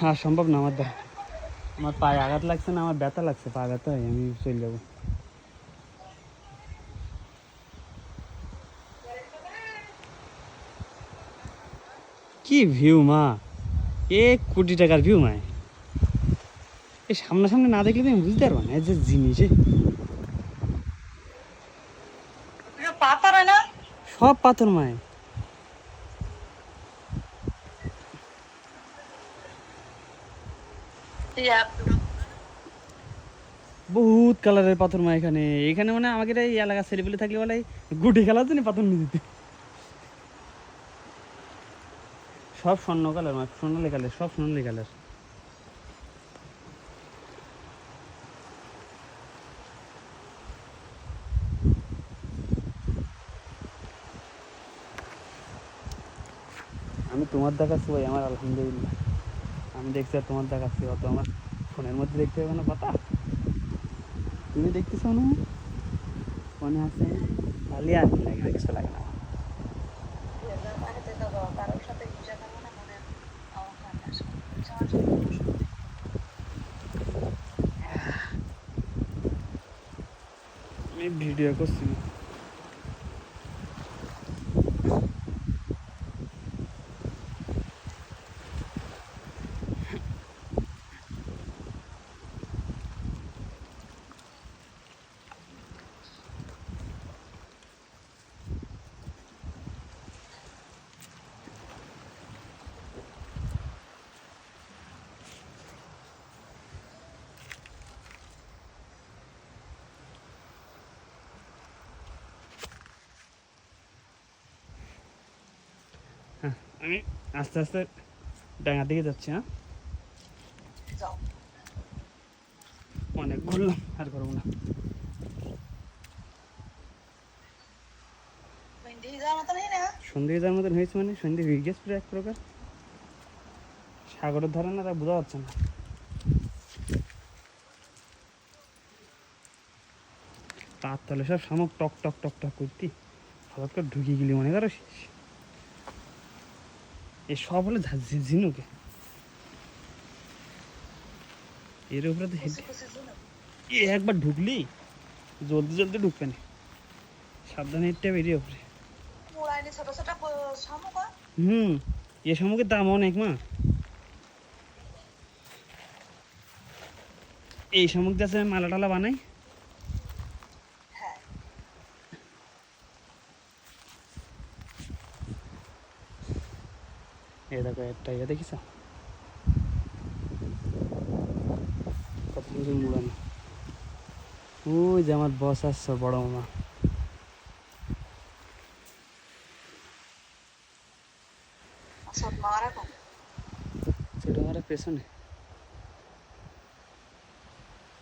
আর সম্ভব না আমার আমার পায়ে আঘাত লাগছে না আমার ব্যথা লাগছে পা ব্যথা হয় আমি চলে যাব। কি ভিউ মা? এক কোটি টাকার ভিউ মায় এই সামনাসামনি না দেখলে তুমি বুঝতে পারব না এই যে জিনিস না? সব পাথর মায় বহুত কালারের পাথর মা এখানে। এখানে মানে আমাকে এই এলাকা ছেলেপেলে থাকলে বলে গুটি খেলার জন্য পাথর নিয়ে দিতে সব স্বর্ণ কালার মা সোনালি কালার সব সোনালি কালার আমি তোমার দেখাচ্ছি ভাই, আমার আলহামদুলিল্লাহ। আমি দেখছি আর তোমার দেখাচ্ছি, অত আমার ফোনের মধ্যে দেখতে হবে না, পাতা। তুমি দেখতেছো না? মনে আছে। খালি আর কি লাগে কিছু লাগে না। ভিডিও করছি আমি আস্তে আস্তে ডাঙার দিকে যাচ্ছি হ্যাঁ? অনেক ঘুরলাম আর করব না। সন্ধে যাওয়ার মতন হয়েছে মানে? সন্ধে হয়ে গেছে পুরো এক প্রকার। সাগরের ধারে না তা বোঝা যাচ্ছে না। তার তলে সব শামুক টক টক টক টক করতি। হঠাৎ করে ঢুকে গেলি মনে করো? এই সব হলো ঝিনুকে। এর উপরে তো হেঁটে এ একবার ঢুকলি জলদি জলদি ঢুকবে না। সাবধানে হেঁটে বেরিয়ে উপরে। হুম এ শামুকের দাম অনেক মা। এই শামুক দিয়ে আছে মালা টালা বানাই। এই দেখো একটা ইয়ে দেখিস কত সুন্দর মুড়ানো। ওই যে আমার বস আসছে বড় মামা। ছোট মারা ছোট আমার পেছনে।